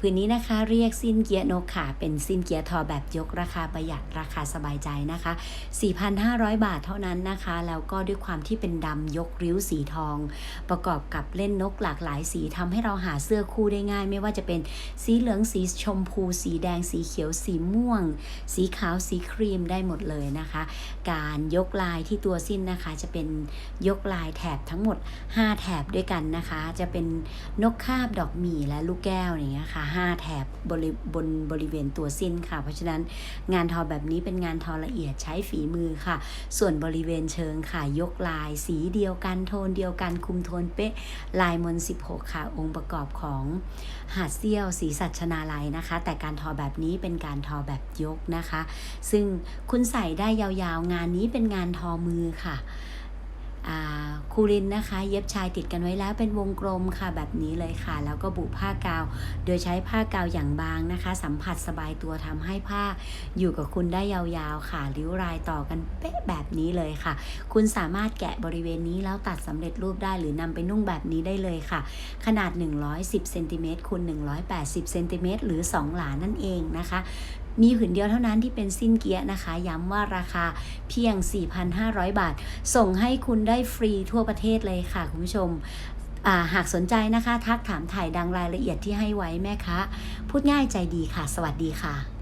ผืนนี้นะคะเรียกสิ้นเกียร์นกค่ะ เป็นสิ้นเกียร์ทอแบบยกราคาประหยัดราคาสบายใจนะคะ 4,500 บาทเท่านั้นนะคะ แล้วก็ด้วยความที่เป็นดำยกริ้วสีทอง ประกอบกับเล่นนกหลากหลายสีทำให้เราหาเสื้อคู่ได้ง่าย ไม่ว่าจะเป็นสีเหลืองสีชมพู สีแดงสีเขียวสีม่วง สีขาวสีครีมได้หมดเลยนะคะ การยกลายที่ตัวสิ้นนะคะจะเป็นยกลายแถบทั้งหมด 5 แถบด้วยกันนะคะ จะเป็นนกคาบดอกหมี่และลูกแก้วอย่างเงี้ยค่ะ5 แถบบริบนบริเวณตัวสิ้นค่ะ เพราะฉะนั้นงานทอแบบนี้เป็นงานทอละเอียดใช้ฝีมือค่ะ ส่วนบริเวณเชิงค่ะ ยกลายสีเดียวกันโทนเดียวกันคุมโทนเป๊ะลายมนต์16 ค่ะ องค์ประกอบของหาดเซี่ยวสีสัชนาลัยนะคะ แต่การทอแบบนี้เป็นการทอแบบยกนะคะ ซึ่งคุณใส่ได้ยาวๆ งานนี้เป็นงานทอมือค่ะ คูรินนะคะ เย็บชายติดกันไว้แล้วเป็นวงกลมค่ะแบบนี้เลยค่ะ แล้วก็บุผ้ากาว โดยใช้ผ้ากาวอย่างบางนะคะ สัมผัสสบายตัวทำให้ผ้าอยู่กับคุณได้ยาวๆค่ะริ้วรายต่อกันเป๊ะแบบนี้เลยค่ะ คุณสามารถแกะบริเวณนี้แล้วตัดสำเร็จรูปได้หรือนำไปนุ่งแบบนี้ได้เลยค่ะ ขนาด 110เซนติเมตรคูณ180เซนติเมตรหรือ 2 หลานั่นเองนะคะมีผืนเดียวเท่านั้นที่เป็นสิ้นเกียร์นะคะ ย้ำว่าราคาเพียง 4,500 บาท ส่งให้คุณได้ฟรีทั่วประเทศเลยค่ะคุณผู้ชมาหากสนใจนะคะ ทักถามถ่ายดังรายละเอียดที่ให้ไว้แม่คะพูดง่ายใจดีค่ะ สวัสดีค่ะ